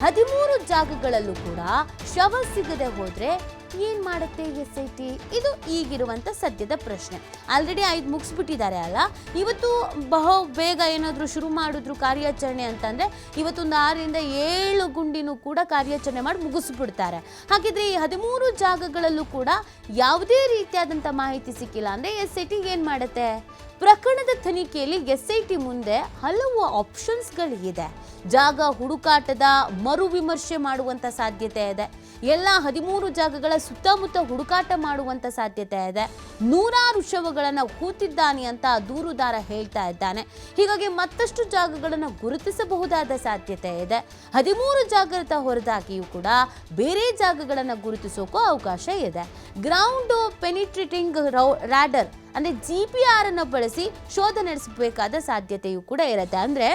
ಹದಿಮೂರು ಜಾಗಗಳಲ್ಲೂ ಕೂಡ ಶವ ಸಿಗದೆ ಹೋದ್ರೆ ಏನ್ ಮಾಡುತ್ತೆ ಎಸ್ ಐ ಟಿ? ಇದು ಈಗಿರುವಂತ ಸದ್ಯದ ಪ್ರಶ್ನೆ. ಆಲ್ರೆಡಿ ಐದು ಮುಗಿಸ್ಬಿಟ್ಟಿದ್ದಾರೆ ಅಲ್ಲ? ಇವತ್ತು ಬಹು ಬೇಗ ಏನಾದರೂ ಶುರು ಮಾಡಿದ್ರು ಕಾರ್ಯಾಚರಣೆ ಅಂತಂದರೆ ಇವತ್ತೊಂದು ಆರರಿಂದ ಏಳು ಗುಂಡಿನೂ ಕೂಡ ಕಾರ್ಯಾಚರಣೆ ಮಾಡಿ ಮುಗಿಸ್ಬಿಡ್ತಾರೆ. ಹಾಗಿದ್ರೆ ಈ ಹದಿಮೂರು ಜಾಗಗಳಲ್ಲೂ ಕೂಡ ಯಾವುದೇ ರೀತಿಯಾದಂಥ ಮಾಹಿತಿ ಸಿಕ್ಕಿಲ್ಲ ಅಂದ್ರೆ ಎಸ್ ಐ ಟಿ ಏನು ಮಾಡುತ್ತೆ? ಪ್ರಕರಣದ ತನಿಖೆಯಲ್ಲಿ ಎಸ್ ಐ ಟಿ ಮುಂದೆ ಹಲವು ಆಪ್ಷನ್ಸ್ಗಳಿದೆ. ಜಾಗ ಹುಡುಕಾಟದ ಮರು ವಿಮರ್ಶೆ ಮಾಡುವಂತ ಸಾಧ್ಯತೆ ಇದೆ. ಎಲ್ಲ ಹದಿಮೂರು ಜಾಗಗಳ ಸುತ್ತಮುತ್ತ ಹುಡುಕಾಟ ಮಾಡುವಂತ ಸಾಧ್ಯತೆ ಇದೆ. ನೂರಾರು ಶವಗಳನ್ನು ಹೂತಿದ್ದಾನೆ ಅಂತ ದೂರುದಾರ ಹೇಳ್ತಾ ಇದ್ದಾನೆ. ಹೀಗಾಗಿ ಮತ್ತಷ್ಟು ಜಾಗಗಳನ್ನು ಗುರುತಿಸಬಹುದಾದ ಸಾಧ್ಯತೆ ಇದೆ. ಹದಿಮೂರು ಜಾಗೃತ ಹೊರತಾಗಿಯೂ ಕೂಡ ಬೇರೆ ಜಾಗಗಳನ್ನು ಗುರುತಿಸೋಕ್ಕೂ ಅವಕಾಶ ಇದೆ. ಗ್ರೌಂಡ್ ಪೆನಿಟ್ರೇಟಿಂಗ್ ರಾಡರ್, ಅಂದ್ರೆ ಜಿ ಪಿ ಆರ್ ಅನ್ನು ಬಳಸಿ ಶೋಧ ನಡೆಸಬೇಕಾದ ಸಾಧ್ಯತೆಯೂ ಕೂಡ ಇರುತ್ತೆ. ಅಂದ್ರೆ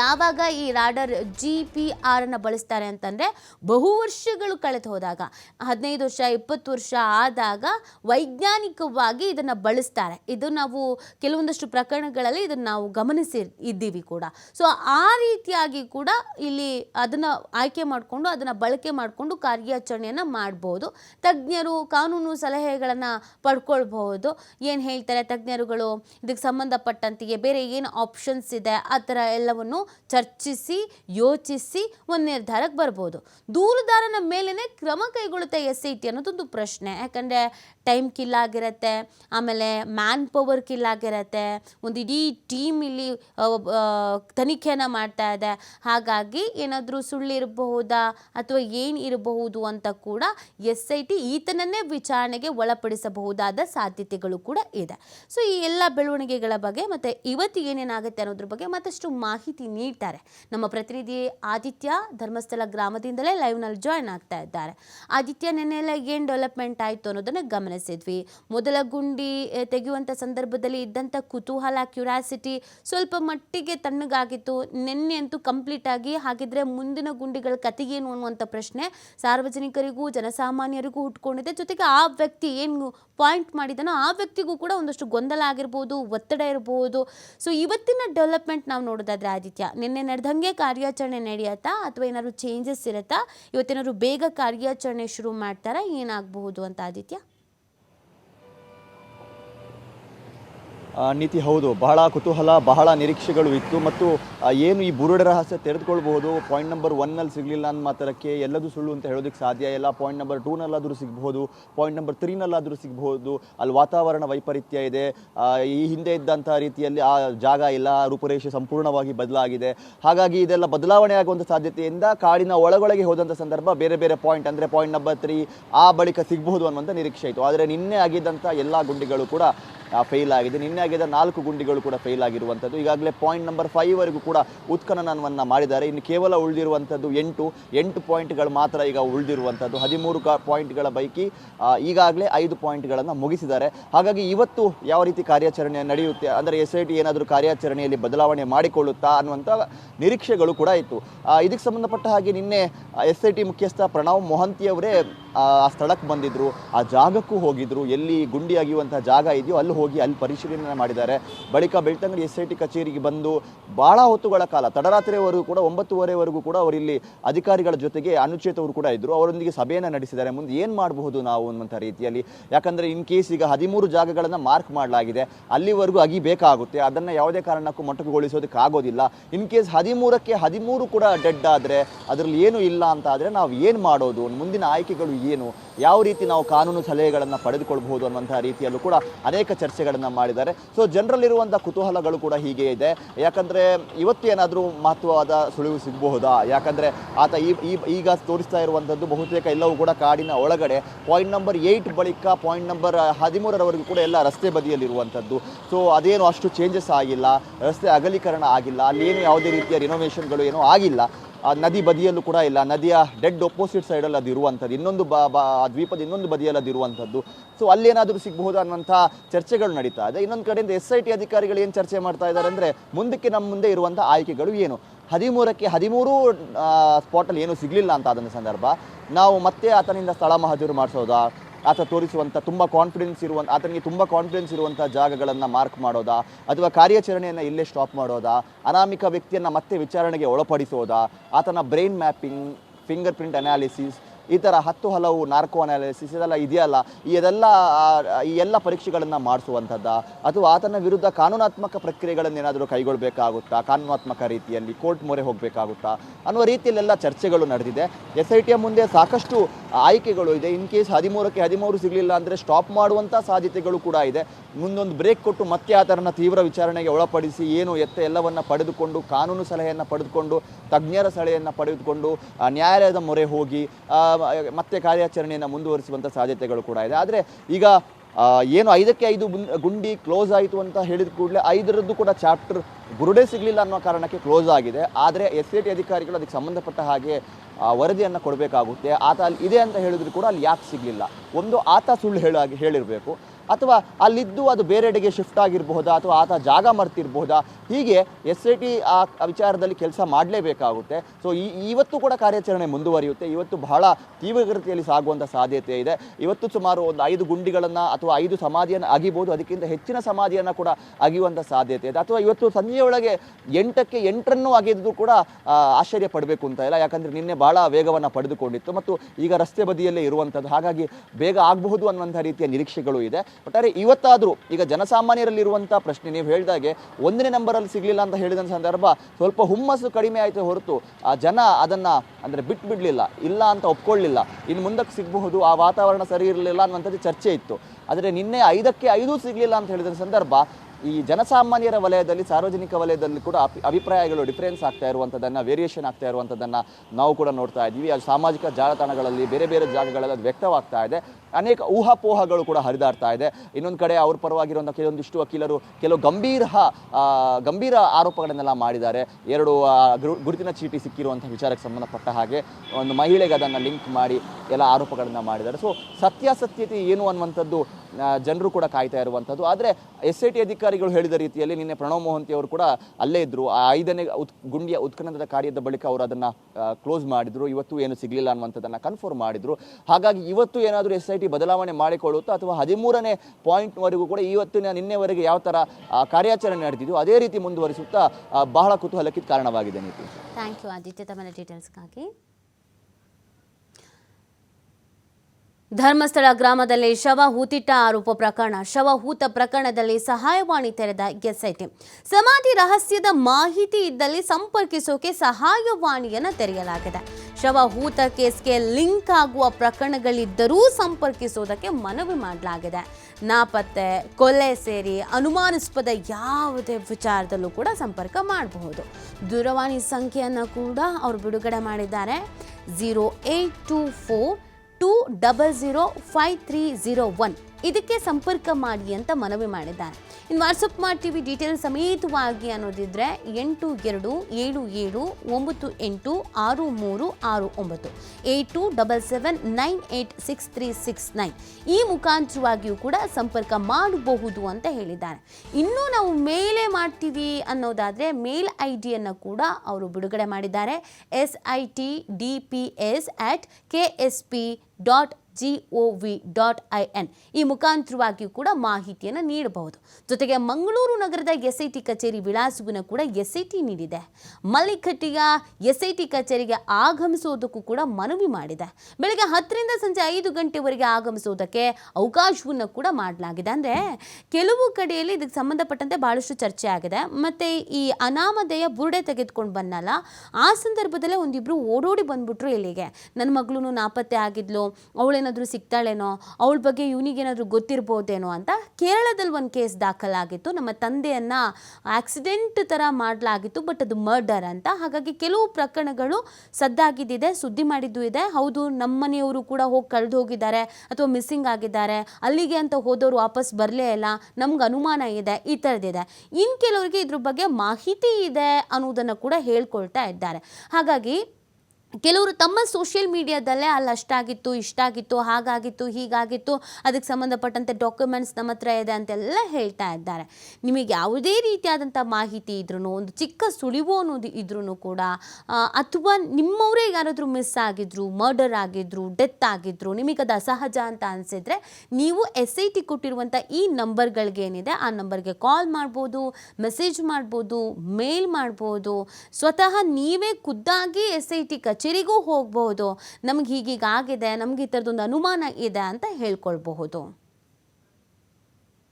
ಯಾವಾಗ ಈ ರಾಡರ್ ಜಿ ಪಿ ಆರನ್ನು ಬಳಸ್ತಾರೆ ಅಂತಂದರೆ ಬಹು ವರ್ಷಗಳು ಕಳೆದು ಹೋದಾಗ, ಹದಿನೈದು ವರ್ಷ, ಇಪ್ಪತ್ತು ವರ್ಷ ಆದಾಗ ವೈಜ್ಞಾನಿಕವಾಗಿ ಇದನ್ನು ಬಳಸ್ತಾರೆ. ಇದು ನಾವು ಕೆಲವೊಂದಷ್ಟು ಪ್ರಕರಣಗಳಲ್ಲಿ ಇದನ್ನು ನಾವು ಗಮನಿಸಿ ಇದ್ದೀವಿ ಕೂಡ. ಸೊ ಆ ರೀತಿಯಾಗಿ ಕೂಡ ಇಲ್ಲಿ ಅದನ್ನು ಆಯ್ಕೆ ಮಾಡಿಕೊಂಡು, ಅದನ್ನು ಬಳಕೆ ಮಾಡಿಕೊಂಡು ಕಾರ್ಯಾಚರಣೆಯನ್ನು ಮಾಡ್ಬೋದು. ತಜ್ಞರು ಕಾನೂನು ಸಲಹೆಗಳನ್ನು ಪಡ್ಕೊಳ್ಬಹುದು. ಏನು ಹೇಳ್ತಾರೆ ತಜ್ಞರುಗಳು? ಇದಕ್ಕೆ ಸಂಬಂಧಪಟ್ಟಂತೆಯೇ ಬೇರೆ ಏನು ಆಪ್ಷನ್ಸ್ ಇದೆ? ಆ ಥರ ಎಲ್ಲವನ್ನು ಚರ್ಚಿಸಿ, ಯೋಚಿಸಿ, ಒಂದು ನಿರ್ಧಾರಕ್ಕೆ ಬರ್ಬೋದು. ದೂರುದಾರನ ಮೇಲೇ ಕ್ರಮ ಕೈಗೊಳ್ಳುತ್ತೆ ಎಸ್ ಐ ಟಿ ಅನ್ನೋದೊಂದು ಪ್ರಶ್ನೆ. ಯಾಕಂದರೆ ಟೈಮ್ ಕಿಲ್ ಆಗಿರುತ್ತೆ, ಆಮೇಲೆ ಮ್ಯಾನ್ ಪವರ್ ಕಿಲ್ ಆಗಿರುತ್ತೆ, ಒಂದು ಇಡೀ ಟೀಮ್ ಇಲ್ಲಿ ತನಿಖೆನ ಮಾಡ್ತಾ ಇದೆ. ಹಾಗಾಗಿ ಏನಾದರೂ ಸುಳ್ಳಿರಬಹುದಾ ಅಥವಾ ಏನು ಇರಬಹುದು ಅಂತ ಕೂಡ ಎಸ್ ಐ ಟಿ ಈತನನ್ನೇ ವಿಚಾರಣೆಗೆ ಒಳಪಡಿಸಬಹುದಾದ ಸಾಧ್ಯತೆಗಳು ಕೂಡ ಇದೆ. ಸೊ ಈ ಎಲ್ಲ ಬೆಳವಣಿಗೆಗಳ ಬಗ್ಗೆ ಮತ್ತು ಇವತ್ತು ಏನೇನಾಗುತ್ತೆ ಅನ್ನೋದ್ರ ಬಗ್ಗೆ ಮತ್ತಷ್ಟು ಮಾಹಿತಿ ನೀಡ್ತಾರೆ. ನಮ್ಮ ಪ್ರತಿನಿಧಿ ಆದಿತ್ಯ ಧರ್ಮಸ್ಥಳ ಗ್ರಾಮದಿಂದಲೇ ಲೈವ್ನಲ್ಲಿ ಜಾಯ್ನ್ ಆಗ್ತಾ ಇದ್ದಾರೆ. ಆದಿತ್ಯ ನೆನ್ನೆಲ್ಲ ಏನು ಡೆವಲಪ್ಮೆಂಟ್ ಆಯಿತು ಅನ್ನೋದನ್ನು ಗಮನಿಸಿದ್ವಿ. ಮೊದಲ ಗುಂಡಿ ತೆಗೆಯುವಂಥ ಸಂದರ್ಭದಲ್ಲಿ ಇದ್ದಂಥ ಕುತೂಹಲ ಕ್ಯೂರಾಸಿಟಿ ಸ್ವಲ್ಪ ಮಟ್ಟಿಗೆ ತಣ್ಣಗಾಗಿತ್ತು. ನಿನ್ನೆ ಅಂತೂ ಕಂಪ್ಲೀಟ್ ಆಗಿ ಹಾಗಿದ್ರೆ ಮುಂದಿನ ಗುಂಡಿಗಳ ಕತೆಗೇನು ಅನ್ನುವಂಥ ಪ್ರಶ್ನೆ ಸಾರ್ವಜನಿಕರಿಗೂ, ಜನಸಾಮಾನ್ಯರಿಗೂ ಹುಟ್ಕೊಂಡಿದೆ. ಜೊತೆಗೆ ಆ ವ್ಯಕ್ತಿ ಏನು ಪಾಯಿಂಟ್ ಮಾಡಿದನೋ ಆ ವ್ಯಕ್ತಿಗೂ ಕೂಡ ಒಂದಷ್ಟು ಗೊಂದಲ ಆಗಿರ್ಬೋದು, ಒತ್ತಡ ಇರಬಹುದು ಸೊ ಇವತ್ತಿನ ಡೆವಲಪ್ಮೆಂಟ್ ನಾವು ನೋಡೋದಾದ್ರೆ ಆದಿತ್ಯ, ನಿನ್ನೆ ನಡೆದಂಗೆ ಕಾರ್ಯಾಚರಣೆ ನಡೆಯತ್ತಾ ಅಥವಾ ಏನಾದ್ರು ಚೇಂಜಸ್ ಇರುತ್ತಾ? ಇವತ್ತೇನಾದ್ರು ಬೇಗ ಕಾರ್ಯಾಚರಣೆ ಶುರು ಮಾಡ್ತಾರಾ? ಏನಾಗಬಹುದು ಅಂತ ಆದಿತ್ಯ? ನೀತಿ ಹೌದು. ಬಹಳ ಕುತೂಹಲ, ಬಹಳ ನಿರೀಕ್ಷೆಗಳು ಇತ್ತು ಮತ್ತು ಏನು ಈ ಬುರುಡೆ ರಹಸ್ಯ ತೆರೆದುಕೊಳ್ಬಹುದು ಪಾಯಿಂಟ್ ನಂಬರ್ ಒನ್ನಲ್ಲಿ ಸಿಗಲಿಲ್ಲ ಅನ್ನೋ ಮಾತ್ರಕ್ಕೆ ಎಲ್ಲದೂ ಸುಳ್ಳು ಅಂತ ಹೇಳೋದಕ್ಕೆ ಸಾಧ್ಯ ಇಲ್ಲ. ಪಾಯಿಂಟ್ ನಂಬರ್ ಟೂನಲ್ಲಾದರೂ ಸಿಗ್ಬೋದು ಪಾಯಿಂಟ್ ನಂಬರ್ ತ್ರೀನಲ್ಲಾದರೂ ಸಿಗ್ಬೋದು ಅಲ್ಲಿ ವಾತಾವರಣ ವೈಪರೀತ್ಯ ಇದೆ. ಈ ಹಿಂದೆ ಇದ್ದಂಥ ರೀತಿಯಲ್ಲಿ ಆ ಜಾಗ ಇಲ್ಲ, ರೂಪುರೇಷೆ ಸಂಪೂರ್ಣವಾಗಿ ಬದಲಾಗಿದೆ. ಹಾಗಾಗಿ ಇದೆಲ್ಲ ಬದಲಾವಣೆ ಆಗುವಂಥ ಸಾಧ್ಯತೆಯಿಂದ ಕಾಡಿನ ಒಳಗೊಳಗೆ ಹೋದಂಥ ಸಂದರ್ಭ ಬೇರೆ ಬೇರೆ ಪಾಯಿಂಟ್ ಅಂದರೆ ಪಾಯಿಂಟ್ ನಂಬರ್ ತ್ರೀ ಆ ಬಳಿಕ ಸಿಗಬಹುದು ಅನ್ನುವಂಥ ನಿರೀಕ್ಷೆ ಇತ್ತು. ಆದರೆ ನಿನ್ನೆ ಆಗಿದ್ದಂಥ ಎಲ್ಲ ಗುಂಡಿಗಳು ಕೂಡ ಫೇಲ್ ಆಗಿದೆ. ನಿನ್ನೆ ಆಗಿದ್ದ ನಾಲ್ಕು ಗುಂಡಿಗಳು ಕೂಡ ಫೇಲ್ ಆಗಿರುವಂಥದ್ದು. ಈಗಾಗಲೇ ಪಾಯಿಂಟ್ ನಂಬರ್ ಫೈವ್ವರೆಗೂ ಕೂಡ ಉತ್ಖನನವನ್ನು ಮಾಡಿದ್ದಾರೆ. ಇನ್ನು ಕೇವಲ ಉಳಿದಿರುವಂಥದ್ದು ಎಂಟು. ಎಂಟು ಪಾಯಿಂಟ್ಗಳು ಮಾತ್ರ ಈಗ ಉಳಿದಿರುವಂಥದ್ದು. ಹದಿಮೂರು ಕ ಪಾಯಿಂಟ್ಗಳ ಪೈಕಿ ಈಗಾಗಲೇ ಐದು ಪಾಯಿಂಟ್ಗಳನ್ನು ಮುಗಿಸಿದ್ದಾರೆ. ಹಾಗಾಗಿ ಇವತ್ತು ಯಾವ ರೀತಿ ಕಾರ್ಯಾಚರಣೆ ನಡೆಯುತ್ತೆ? ಅಂದರೆ ಎಸ್ ಐ ಟಿ ಏನಾದರೂ ಕಾರ್ಯಾಚರಣೆಯಲ್ಲಿ ಬದಲಾವಣೆ ಮಾಡಿಕೊಳ್ಳುತ್ತಾ ಅನ್ನುವಂಥ ನಿರೀಕ್ಷೆಗಳು ಕೂಡ ಇತ್ತು. ಇದಕ್ಕೆ ಸಂಬಂಧಪಟ್ಟ ಹಾಗೆ ನಿನ್ನೆ ಎಸ್ ಐ ಟಿ ಮುಖ್ಯಸ್ಥ ಪ್ರಣವ್ ಮೊಹಂತಿಯವರೇ ಆ ಸ್ಥಳಕ್ಕೆ ಬಂದಿದ್ದರು ಆ ಜಾಗಕ್ಕೂ ಹೋಗಿದ್ರು. ಎಲ್ಲಿ ಗುಂಡಿ ಅಗಿಯುವಂಥ ಜಾಗ ಇದೆಯೋ ಅಲ್ಲಿ ಹೋಗಿ ಅಲ್ಲಿ ಪರಿಶೀಲನೆ ಮಾಡಿದ್ದಾರೆ. ಬಳಿಕ ಬೆಳ್ತಂಗಡಿ ಎಸ್ ಐ ಟಿ ಕಚೇರಿಗೆ ಬಂದು ಭಾಳ ಹೊತ್ತುಗಳ ಕಾಲ, ತಡರಾತ್ರಿವರೆಗೂ ಕೂಡ ಒಂಬತ್ತುವರೆವರೆಗೂ ಕೂಡ ಅವರಿಲ್ಲಿ ಅಧಿಕಾರಿಗಳ ಜೊತೆಗೆ ಅನುಚೇತ್ ಅವರು ಕೂಡ ಇದ್ದರು ಅವರೊಂದಿಗೆ ಸಭೆಯನ್ನು ನಡೆಸಿದ್ದಾರೆ. ಮುಂದೆ ಏನು ಮಾಡಬಹುದು ನಾವು ಅನ್ನುವಂಥ ರೀತಿಯಲ್ಲಿ. ಯಾಕಂದರೆ ಇನ್ ಕೇಸ್ ಈಗ ಹದಿಮೂರು ಜಾಗಗಳನ್ನು ಮಾರ್ಕ್ ಮಾಡಲಾಗಿದೆ. ಅಲ್ಲಿವರೆಗೂ ಅಗಿಬೇಕಾಗುತ್ತೆ ಅದನ್ನು ಯಾವುದೇ ಕಾರಣಕ್ಕೂ ಮೊಟಕುಗೊಳಿಸೋದಕ್ಕೆ ಆಗೋದಿಲ್ಲ. ಇನ್ ಕೇಸ್ ಹದಿಮೂರಕ್ಕೆ ಹದಿಮೂರು ಕೂಡ ಡೆಡ್ ಆದರೆ, ಅದರಲ್ಲಿ ಏನು ಇಲ್ಲ ಅಂತ ಆದರೆ ನಾವು ಏನು ಮಾಡೋದು? ಮುಂದಿನ ಆಯ್ಕೆಗಳು ಏನು? ಯಾವ ರೀತಿ ನಾವು ಕಾನೂನು ಸಲಹೆಗಳನ್ನು ಪಡೆದುಕೊಳ್ಬಹುದು ಅನ್ನುವಂಥ ರೀತಿಯಲ್ಲೂ ಕೂಡ ಅನೇಕ ಚರ್ಚೆಗಳನ್ನು ಮಾಡಿದ್ದಾರೆ. ಸೊ ಜನರಲ್ಲಿರುವಂಥ ಕುತೂಹಲಗಳು ಕೂಡ ಹೀಗೆ ಇದೆ. ಯಾಕಂದರೆ ಇವತ್ತು ಏನಾದರೂ ಮಹತ್ವವಾದ ಸುಳಿವು ಸಿಗಬಹುದಾ? ಯಾಕಂದರೆ ಆತ ಈ ಈಗ ತೋರಿಸ್ತಾ ಇರುವಂಥದ್ದು ಬಹುತೇಕ ಎಲ್ಲವೂ ಕೂಡ ಕಾಡಿನ ಒಳಗಡೆ. ಪಾಯಿಂಟ್ ನಂಬರ್ ಏಯ್ಟ್ ಬಳಿಕ ಪಾಯಿಂಟ್ ನಂಬರ್ ಹದಿಮೂರರವರೆಗೂ ಕೂಡ ಎಲ್ಲ ರಸ್ತೆ ಬದಿಯಲ್ಲಿರುವಂಥದ್ದು. ಸೊ ಅದೇನು ಅಷ್ಟು ಚೇಂಜಸ್ ಆಗಿಲ್ಲ. ರಸ್ತೆ ಅಗಲೀಕರಣ ಆಗಿಲ್ಲ. ಅಲ್ಲೇನು ಯಾವುದೇ ರೀತಿಯ ರಿನೋವೇಷನ್ಗಳು ಏನೂ ಆಗಿಲ್ಲ. ನದಿ ಬದಿಯಲ್ಲೂ ಕೂಡ ಇಲ್ಲ. ನದಿಯ ಡೆಡ್ ಒಪೋಸಿಟ್ ಸೈಡಲ್ಲಿ ಅದು ಇರುವಂಥದ್ದು. ಇನ್ನೊಂದು ಬ, ಬ- ಆ ದ್ವೀಪದ ಇನ್ನೊಂದು ಬದಿಯಲ್ಲಿ ಅದು ಇರುವಂಥದ್ದು. ಸೊ ಅಲ್ಲೇನಾದರೂ ಸಿಗಬಹುದು ಅನ್ನುವಂಥ ಚರ್ಚೆಗಳು ನಡೀತಾ ಇದೆ. ಇನ್ನೊಂದು ಕಡೆಯಿಂದ ಎಸ್ ಐ ಟಿ ಅಧಿಕಾರಿಗಳು ಏನು ಚರ್ಚೆ ಮಾಡ್ತಾ ಇದ್ದಾರೆ ಅಂದರೆ, ಮುಂದಕ್ಕೆ ನಮ್ಮ ಮುಂದೆ ಇರುವಂಥ ಆಯ್ಕೆಗಳು ಏನು? ಹದಿಮೂರಕ್ಕೆ ಹದಿಮೂರು ಸ್ಪಾಟಲ್ಲಿ ಏನೂ ಸಿಗಲಿಲ್ಲ ಅಂತ ಅದನ್ನು ಸಂದರ್ಭ. ನಾವು ಮತ್ತೆ ಆತನಿಂದ ಸ್ಥಳ ಮಹಜೂರು ಮಾಡಿಸೋದಾ? ಆತ ತೋರಿಸುವಂಥ ತುಂಬ ಕಾನ್ಫಿಡೆನ್ಸ್ ಇರುವಂಥ ಆತನಿಗೆ ತುಂಬ ಕಾನ್ಫಿಡೆನ್ಸ್ ಇರುವಂಥ ಜಾಗಗಳನ್ನು ಮಾರ್ಕ್ ಮಾಡೋದಾ? ಅಥವಾ ಕಾರ್ಯಾಚರಣೆಯನ್ನು ಇಲ್ಲೇ ಸ್ಟಾಪ್ ಮಾಡೋದಾ? ಅನಾಮಿಕ ವ್ಯಕ್ತಿಯನ್ನು ಮತ್ತೆ ವಿಚಾರಣೆಗೆ ಒಳಪಡಿಸೋದಾ? ಆತನ brain mapping finger print analysis ಈ ಥರ ಹತ್ತು ಹಲವು ನಾರ್ಕೋ ಅನಾಲಿಸಿಸ್ ಇದೆಲ್ಲ ಇದೆಯಲ್ಲ ಇದೆಲ್ಲ ಈ ಎಲ್ಲ ಪರೀಕ್ಷೆಗಳನ್ನು ಮಾಡಿಸುವಂಥದ್ದ? ಅಥವಾ ಆತನ ವಿರುದ್ಧ ಕಾನೂನಾತ್ಮಕ ಪ್ರಕ್ರಿಯೆಗಳನ್ನು ಏನಾದರೂ ಕೈಗೊಳ್ಳಬೇಕಾಗುತ್ತಾ ಕಾನೂನಾತ್ಮಕ ರೀತಿಯಲ್ಲಿ ಕೋರ್ಟ್ ಮೊರೆ ಹೋಗಬೇಕಾಗುತ್ತಾ? ಅನ್ನುವ ರೀತಿಯಲ್ಲೆಲ್ಲ ಚರ್ಚೆಗಳು ನಡೆದಿದೆ. ಎಸ್ ಐ ಟಿಯ ಮುಂದೆ ಸಾಕಷ್ಟು ಆಯ್ಕೆಗಳು ಇದೆ. ಇನ್ ಕೇಸ್ ಹದಿಮೂರಕ್ಕೆ ಹದಿಮೂರು ಸಿಗಲಿಲ್ಲ ಅಂದರೆ ಸ್ಟಾಪ್ ಮಾಡುವಂಥ ಸಾಧ್ಯತೆಗಳು ಕೂಡ ಇದೆ. ಮುಂದೊಂದು ಬ್ರೇಕ್ ಕೊಟ್ಟು ಮತ್ತೆ ಆತನನ್ನು ತೀವ್ರ ವಿಚಾರಣೆಗೆ ಒಳಪಡಿಸಿ ಏನು ಎತ್ತ ಎಲ್ಲವನ್ನು ಪಡೆದುಕೊಂಡು, ಕಾನೂನು ಸಲಹೆಯನ್ನು ಪಡೆದುಕೊಂಡು, ತಜ್ಞರ ಸಲಹೆಯನ್ನು ಪಡೆದುಕೊಂಡು ನ್ಯಾಯಾಲಯದ ಮೊರೆ ಹೋಗಿ ಮತ್ತೆ ಕಾರ್ಯಾಚರಣೆಯನ್ನು ಮುಂದುವರಿಸುವಂಥ ಸಾಧ್ಯತೆಗಳು ಕೂಡ ಇದೆ. ಆದರೆ ಈಗ ಏನು ಐದಕ್ಕೆ ಐದು ಗುಂಡಿ ಕ್ಲೋಸ್ ಆಯಿತು ಅಂತ ಹೇಳಿದ ಕೂಡಲೇ ಐದರದ್ದು ಕೂಡ ಚಾಪ್ಟರ್ ಗುರುಡೆ ಸಿಗಲಿಲ್ಲ ಅನ್ನೋ ಕಾರಣಕ್ಕೆ ಕ್ಲೋಸ್ ಆಗಿದೆ. ಆದರೆ ಎಸ್ ಐ ಟಿ ಅಧಿಕಾರಿಗಳು ಅದಕ್ಕೆ ಸಂಬಂಧಪಟ್ಟ ಹಾಗೆ ವರದಿಯನ್ನು ಕೊಡಬೇಕಾಗುತ್ತೆ. ಆತ ಅಲ್ಲಿ ಇದೆ ಅಂತ ಹೇಳಿದ್ರು ಕೂಡ ಅಲ್ಲಿ ಯಾಕೆ ಸಿಗಲಿಲ್ಲ. ಒಂದು ಆತ ಸುಳ್ಳು ಹೇಳಾಗಿ ಹೇಳಿರಬೇಕು. ಅಥವಾ ಅಲ್ಲಿದ್ದು ಅದು ಬೇರೆಡೆಗೆ ಶಿಫ್ಟ್ ಆಗಿರಬಹುದಾ ಅಥವಾ ಆತ ಜಾಗ ಮರ್ತಿರಬಹುದಾ? ಹೀಗೆ ಎಸ್ ಐ ಟಿ ಆ ವಿಚಾರದಲ್ಲಿ ಕೆಲಸ ಮಾಡಲೇಬೇಕಾಗುತ್ತೆ. ಸೊ ಈ, ಇವತ್ತು ಕೂಡ ಕಾರ್ಯಾಚರಣೆ ಮುಂದುವರಿಯುತ್ತೆ. ಇವತ್ತು ಬಹಳ ತೀವ್ರಗತಿಯಲ್ಲಿ ಸಾಗುವಂಥ ಸಾಧ್ಯತೆ ಇದೆ. ಇವತ್ತು ಸುಮಾರು ಒಂದು ಐದು ಗುಂಡಿಗಳನ್ನು ಅಥವಾ ಐದು ಸಮಾಧಿಯನ್ನು ಅಗಿಬೋದು. ಅದಕ್ಕಿಂತ ಹೆಚ್ಚಿನ ಸಮಾಧಿಯನ್ನು ಕೂಡ ಅಗಿಯುವಂಥ ಸಾಧ್ಯತೆ ಇದೆ. ಅಥವಾ ಇವತ್ತು ಸಂಜೆಯೊಳಗೆ ಎಂಟಕ್ಕೆ ಎಂಟರನ್ನು ಅಗೆದು ಕೂಡ ಆಶ್ಚರ್ಯ ಪಡಬೇಕು ಅಂತ ಇಲ್ಲ. ಯಾಕಂದರೆ ನಿನ್ನೆ ಭಾಳ ವೇಗವನ್ನು ಪಡೆದುಕೊಂಡಿತ್ತು. ಮತ್ತು ಈಗ ರಸ್ತೆ ಬದಿಯಲ್ಲೇ ಇರುವಂಥದ್ದು ಹಾಗಾಗಿ ಬೇಗ ಆಗಬಹುದು ಅನ್ನುವಂಥ ರೀತಿಯ ನಿರೀಕ್ಷೆಗಳು ಇದೆ. ಒಟ್ಟಾರೆ ಇವತ್ತಾದರೂ ಈಗ ಜನಸಾಮಾನ್ಯರಲ್ಲಿರುವಂಥ ಪ್ರಶ್ನೆ, ನೀವು ಹೇಳಿದಾಗೆ ಒಂದನೇ ನಂಬರಲ್ಲಿ ಸಿಗಲಿಲ್ಲ ಅಂತ ಹೇಳಿದ ಸಂದರ್ಭ ಸ್ವಲ್ಪ ಹುಮ್ಮಸ್ಸು ಕಡಿಮೆ ಆಯಿತು ಹೊರತು ಆ ಜನ ಅದನ್ನು ಅಂದರೆ ಬಿಟ್ಟು ಬಿಡಲಿಲ್ಲ, ಇಲ್ಲ ಅಂತ ಒಪ್ಕೊಳ್ಳಿಲ್ಲ. ಇನ್ನು ಮುಂದಕ್ಕೆ ಸಿಗಬಹುದು, ಆ ವಾತಾವರಣ ಸರಿ ಇರಲಿಲ್ಲ ಅನ್ನುವಂಥದ್ದು ಚರ್ಚೆ ಇತ್ತು. ಆದರೆ ನಿನ್ನೆ ಐದಕ್ಕೆ ಐದು ಸಿಗಲಿಲ್ಲ ಅಂತ ಹೇಳಿದ ಸಂದರ್ಭ, ಈ ಜನಸಾಮಾನ್ಯರ ವಲಯದಲ್ಲಿ, ಸಾರ್ವಜನಿಕ ವಲಯದಲ್ಲಿ ಕೂಡ ಅಭಿಪ್ರಾಯಗಳು ಡಿಫರೆನ್ಸ್ ಆಗ್ತಾ ಇರುವಂಥದ್ದನ್ನು ವೇರಿಯೇಷನ್ ಆಗ್ತಾ ಇರುವಂಥದ್ದನ್ನು ನಾವು ಕೂಡ ನೋಡ್ತಾ ಇದ್ದೀವಿ. ಅದು ಸಾಮಾಜಿಕ ಜಾಲತಾಣಗಳಲ್ಲಿ, ಬೇರೆ ಬೇರೆ ಜಾಗಗಳಲ್ಲಿ ಅದು ವ್ಯಕ್ತವಾಗ್ತಾ ಇದೆ. ಅನೇಕ ಊಹಾಪೋಹಗಳು ಕೂಡ ಹರಿದಾಡ್ತಾ ಇದೆ. ಇನ್ನೊಂದು ಕಡೆ ಅವ್ರ ಪರವಾಗಿರುವಂಥ ಕೆಲವೊಂದಿಷ್ಟು ವಕೀಲರು, ಕೆಲವು ಗಂಭೀರ ಗಂಭೀರ ಆರೋಪಗಳನ್ನೆಲ್ಲ ಮಾಡಿದ್ದಾರೆ. ಎರಡು ಗುರುತಿನ ಚೀಟಿ ಸಿಕ್ಕಿರುವಂಥ ವಿಚಾರಕ್ಕೆ ಸಂಬಂಧಪಟ್ಟ ಹಾಗೆ ಒಂದು ಮಹಿಳೆಗೆ ಅದನ್ನು ಲಿಂಕ್ ಮಾಡಿ ಎಲ್ಲ ಆರೋಪಗಳನ್ನು ಮಾಡಿದ್ದಾರೆ. ಸೊ ಸತ್ಯಾಸತ್ಯತೆ ಏನು ಅನ್ನುವಂಥದ್ದು ಜನರು ಕೂಡ ಕಾಯ್ತಾ ಇರುವಂಥದ್ದು ಆದರೆ ಎಸ್ ಐ ಟಿ ಅಧಿಕಾರಿಗಳು ಹೇಳಿದ ರೀತಿಯಲ್ಲಿ ನಿನ್ನೆ ಪ್ರಣವ್ ಮೋಹಂತಿ ಅವರು ಕೂಡ ಅಲ್ಲೇ ಇದ್ದರು ಆ ಐದನೇ ಉತ್, ಗುಂಡಿಯ ಉತ್ಖನನದ ಕಾರ್ಯದ ಬಳಿಕ ಅವರು ಅದನ್ನು ಕ್ಲೋಸ್ ಮಾಡಿದ್ರು. ಇವತ್ತು ಏನು ಸಿಗಲಿಲ್ಲ ಅನ್ನುವಂಥದ್ದನ್ನು ಕನ್ಫರ್ಮ್ ಮಾಡಿದ್ರು. ಹಾಗಾಗಿ ಇವತ್ತು ಏನಾದರೂ ಎಸ್ ಐ ಟಿ ಬದಲಾವಣೆ ಮಾಡಿಕೊಳ್ಳುತ್ತೋ ಅಥವಾ ಹದಿಮೂರನೇ ಪಾಯಿಂಟ್ವರೆಗೂ ಕೂಡ ಇವತ್ತಿನ, ನಿನ್ನೆವರೆಗೆ ಯಾವ ಥರ ಕಾರ್ಯಾಚರಣೆ ನಡೆದಿದ್ದು ಅದೇ ರೀತಿ ಮುಂದುವರಿಸುತ್ತಾ ಬಹಳ ಕುತೂಹಲಕ್ಕೆ ಕಾರಣವಾಗಿದೆ ನೀತಿ ಥ್ಯಾಂಕ್ ಯು ಆದಿತ್ಯ ತಮ್ಮ ಡೀಟೇಲ್ಸ್ಗಾಗಿ ಧರ್ಮಸ್ಥಳ ಗ್ರಾಮದಲ್ಲಿ ಶವ ಹೂತಿಟ್ಟ ಆರೋಪ ಪ್ರಕರಣ. ಶವ ಹೂತ ಪ್ರಕರಣದಲ್ಲಿ ಸಹಾಯವಾಣಿ ತೆರೆದ ಎಸ್ಐಟಿ. ಸಮಾಧಿ ರಹಸ್ಯದ ಮಾಹಿತಿ ಇದ್ದಲ್ಲಿ ಸಂಪರ್ಕಿಸೋಕೆ ಸಹಾಯವಾಣಿಯನ್ನು ತೆರೆಯಲಾಗಿದೆ. ಶವ ಹೂತ ಕೇಸ್ಗೆ ಲಿಂಕ್ ಆಗುವ ಪ್ರಕರಣಗಳಿದ್ದರೂ ಸಂಪರ್ಕಿಸೋದಕ್ಕೆ ಮನವಿ ಮಾಡಲಾಗಿದೆ. ನಾಪತ್ತೆ, ಕೊಲೆ ಸೇರಿ ಅನುಮಾನಾಸ್ಪದ ಯಾವುದೇ ವಿಚಾರದಲ್ಲೂ ಕೂಡ ಸಂಪರ್ಕ ಮಾಡಬಹುದು. ದೂರವಾಣಿ ಸಂಖ್ಯೆಯನ್ನು ಕೂಡ ಅವರು ಬಿಡುಗಡೆ ಮಾಡಿದ್ದಾರೆ. Zero eight two four two double zero five three zero one ಇದಕ್ಕೆ ಸಂಪರ್ಕ ಮಾಡಿ ಅಂತ ಮನವಿ ಮಾಡಿದ್ದಾರೆ. ಇನ್ನು ವಾಟ್ಸಪ್ ಮಾಡ್ತೀವಿ ಡೀಟೇಲ್ ಸಮೇತವಾಗಿ ಅನ್ನೋದಿದ್ರೆ ಎಂಟು ಎರಡು ಏಳು ಏಳು ಒಂಬತ್ತು ಎಂಟು ಆರು ಮೂರು ಆರು ಒಂಬತ್ತು, eight two double seven nine eight six three six nine. ಈ ಮುಖಾಂತರವಾಗಿಯೂ ಕೂಡ ಸಂಪರ್ಕ ಮಾಡಬಹುದು ಅಂತ ಹೇಳಿದ್ದಾರೆ. ಇನ್ನೂ ನಾವು ಮೇಲೆ ಮಾಡ್ತೀವಿ ಅನ್ನೋದಾದರೆ ಮೇಲ್ ಐ ಡಿಯನ್ನು ಕೂಡ ಅವರು ಬಿಡುಗಡೆ ಮಾಡಿದ್ದಾರೆ. S I T D P S at K S P dot G O V dot I N ಈ ಮುಖಾಂತರವಾಗಿಯೂ ಕೂಡ ಮಾಹಿತಿಯನ್ನು ನೀಡಬಹುದು. ಜೊತೆಗೆ ಮಂಗಳೂರು ನಗರದ ಎಸ್ ಐ ಟಿ ಕಚೇರಿ ವಿಳಾಸವನ್ನು ಕೂಡ ಎಸ್ ಐ ಟಿ ನೀಡಿದೆ. ಮಲ್ಲಿಕಟ್ಟಿಯ ಎಸ್ ಐ ಟಿ ಕಚೇರಿಗೆ ಆಗಮಿಸೋದಕ್ಕೂ ಕೂಡ ಮನವಿ ಮಾಡಿದೆ. ಬೆಳಗ್ಗೆ ಹತ್ತರಿಂದ ಸಂಜೆ ಐದು ಗಂಟೆವರೆಗೆ ಆಗಮಿಸೋದಕ್ಕೆ ಅವಕಾಶವನ್ನು ಕೂಡ ಮಾಡಲಾಗಿದೆ. ಅಂದರೆ ಕೆಲವು ಕಡೆಯಲ್ಲಿ ಇದಕ್ಕೆ ಸಂಬಂಧಪಟ್ಟಂತೆ ಭಾಳಷ್ಟು ಚರ್ಚೆ ಆಗಿದೆ. ಮತ್ತು ಈ ಅನಾಮಧೇಯ ಬುರುಡೆ ತೆಗೆದುಕೊಂಡು ಬಂದಲ್ಲ, ಆ ಸಂದರ್ಭದಲ್ಲೇ ಒಂದಿಬ್ಬರು ಓಡೋಡಿ ಬಂದ್ಬಿಟ್ರು ಇಲ್ಲಿಗೆ. ನನ್ನ ಮಗಳು ನಾಪತ್ತೆ ಆಗಿದ್ಲು ಅವಳೇನಾದರೂ ಸಿಗ್ತಾಳೇನೋ, ಅವಳ ಬಗ್ಗೆ ಇವನಿಗೇನಾದರೂ ಗೊತ್ತಿರ್ಬೋದೇನೋ ಅಂತ ಕೇರಳದಲ್ಲಿ ಒಂದು ಕೇಸ್ ದಾಖಲಾಗಿತ್ತು. ನಮ್ಮ ತಂದೆಯನ್ನು ಆಕ್ಸಿಡೆಂಟ್ ಥರ ಮಾಡಲಾಗಿತ್ತು ಬಟ್ ಅದು ಮರ್ಡರ್ ಅಂತ. ಹಾಗಾಗಿ ಕೆಲವು ಪ್ರಕರಣಗಳು ಸದ್ದಾಗಿದ್ದಿದೆ, ಸುದ್ದಿ ಮಾಡಿದ್ದು ಇದೆ. ಹೌದು, ನಮ್ಮ ಮನೆಯವರು ಕೂಡ ಹೋಗಿ ಕಳೆದು ಹೋಗಿದ್ದಾರೆ ಅಥವಾ ಮಿಸ್ಸಿಂಗ್ ಆಗಿದ್ದಾರೆ. ಅಲ್ಲಿಗೆ ಅಂತ ಹೋದವರು ವಾಪಸ್ ಬರಲೇ ಇಲ್ಲ. ನಮ್ಗೆ ಅನುಮಾನ ಇದೆ, ಈ ಥರದ್ದಿದೆ ಇನ್ನು ಕೆಲವರಿಗೆ ಇದ್ರ ಬಗ್ಗೆ ಮಾಹಿತಿ ಇದೆ ಅನ್ನೋದನ್ನು ಕೂಡ ಹೇಳ್ಕೊಳ್ತಾ ಇದ್ದಾರೆ. ಹಾಗಾಗಿ ಕೆಲವರು ತಮ್ಮ ಸೋಷಿಯಲ್ ಮೀಡಿಯಾದಲ್ಲೇ ಅಲ್ಲಿ, ಅಷ್ಟಾಗಿತ್ತು, ಇಷ್ಟಾಗಿತ್ತು, ಹಾಗಾಗಿತ್ತು, ಹೀಗಾಗಿತ್ತು, ಅದಕ್ಕೆ ಸಂಬಂಧಪಟ್ಟಂತೆ ಡಾಕ್ಯುಮೆಂಟ್ಸ್ ನಮ್ಮ ಹತ್ರ ಇದೆ ಅಂತೆಲ್ಲ ಹೇಳ್ತಾ ಇದ್ದಾರೆ. ನಿಮಗೆ ಯಾವುದೇ ರೀತಿಯಾದಂಥ ಮಾಹಿತಿ ಇದ್ರೂ ಒಂದು ಚಿಕ್ಕ ಸುಳಿವು ಅನ್ನೋದು ಇದ್ರೂ ಕೂಡ ಅಥವಾ ನಿಮ್ಮವರೇ ಯಾರಾದರೂ ಮಿಸ್ ಆಗಿದ್ರು ಮರ್ಡರ್ ಆಗಿದ್ರು ಡೆತ್ ಆಗಿದ್ರು, ನಿಮಗೆ ಅದು ಅಸಹಜ ಅಂತ ಅನಿಸಿದ್ರೆ, ನೀವು ಎಸ್ ಐ ಟಿ ಕೊಟ್ಟಿರುವಂಥ ಈ ನಂಬರ್ಗಳಿಗೆ ಏನಿದೆ, ಆ ನಂಬರ್ಗೆ ಕಾಲ್ ಮಾಡ್ಬೋದು ಮೆಸೇಜ್ ಮಾಡ್ಬೋದು ಮೇಲ್ ಮಾಡ್ಬೋದು, ಸ್ವತಃ ನೀವೇ ಖುದ್ದಾಗಿ ಎಸ್ ಐ ಟಿ ಕಚೇರಿಗೂ ಹೋಗಬಹುದು ನಮ್ಗೆ ಹೀಗೀಗಾಗಿದೆ ನಮ್ಗೆ ಈ ಥರದ್ದೊಂದು ಅನುಮಾನ ಇದೆ ಅಂತ ಹೇಳ್ಕೊಳ್ಬಹುದು.